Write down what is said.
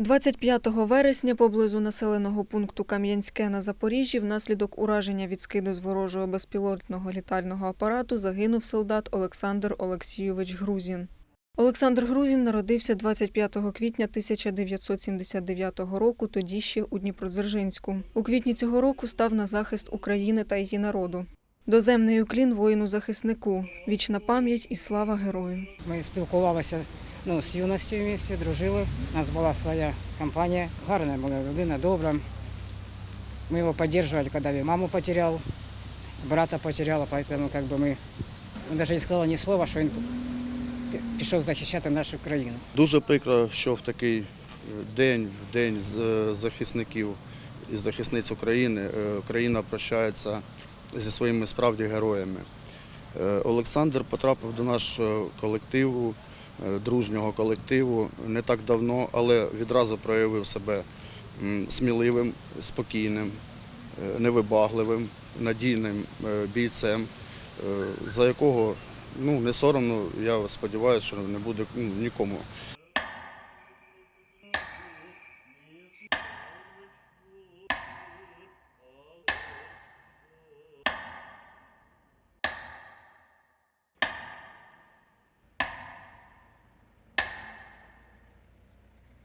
25 вересня поблизу населеного пункту Кам'янське на Запоріжжі внаслідок ураження від скиду з ворожого безпілотного літального апарату загинув солдат Олександр Олексійович Грузін. Олександр Грузін народився 25 квітня 1979 року, тоді ще у Дніпродзержинську. У квітні цього року став на захист України та її народу. Доземний уклін воїну-захиснику, вічна пам'ять і слава герою. Ми спілкувалися ну, з юності в місті, дружили. У нас була своя компанія. Гарна була людина, добра. Ми його підтримували, коли він маму потеряв, брата потеряла, поэтому как бы ми, ми навіть не сказали ні слова, що він пішов захищати нашу країну. Дуже прикро, що в такий е, день, в день е, захисників і захисниць України, е, Україна прощається зі своїми справді героями. Олександр потрапив до нашого колективу, Е, дружнього колективу не так давно, але відразу проявив себе сміливим, спокійним, е, невибагливим, надійним е, бійцем, за якого ну, не соромно, я сподіваюся, що не буде ну, нікому.